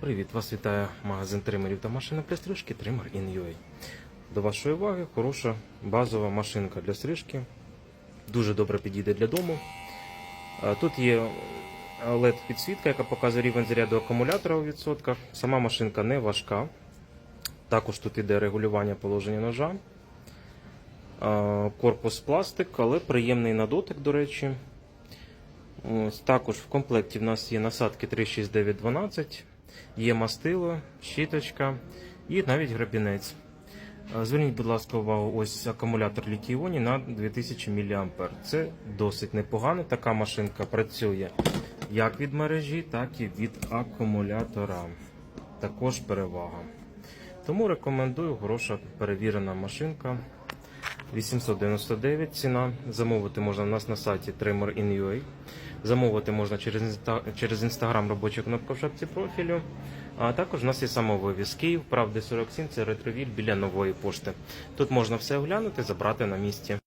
Привіт! Вас вітає магазин тримерів та для стрижки Trimmer in UA. До вашої уваги хороша базова машинка для стрижки. Дуже добре підійде для дому. Тут є led підсвітка, яка показує рівень заряду акумулятора у відсотках. Сама машинка не важка. Також тут іде регулювання положення ножа. Корпус пластик, але приємний на дотик, до речі. Ось також в комплекті в нас є насадки 36912, є мастило, щіточка і навіть грабінець. Е, Зверніть, будь ласка, увагу, ось акумулятор літій-іоні на 2000 мА. Це досить непогано. Така машинка працює як від мережі, так і від акумулятора. Також перевага. Тому рекомендую хороша перевірена машинка. 899 ціна. Замовити можна у нас на сайті trimmer.in.ua. Замовити можна через інста... через інстаграм робоча кнопка в шапці профілю. А також у нас є самовивіз Київ, правди 47, це ретровіль біля нової пошти. Тут можна все оглянути, забрати на місці.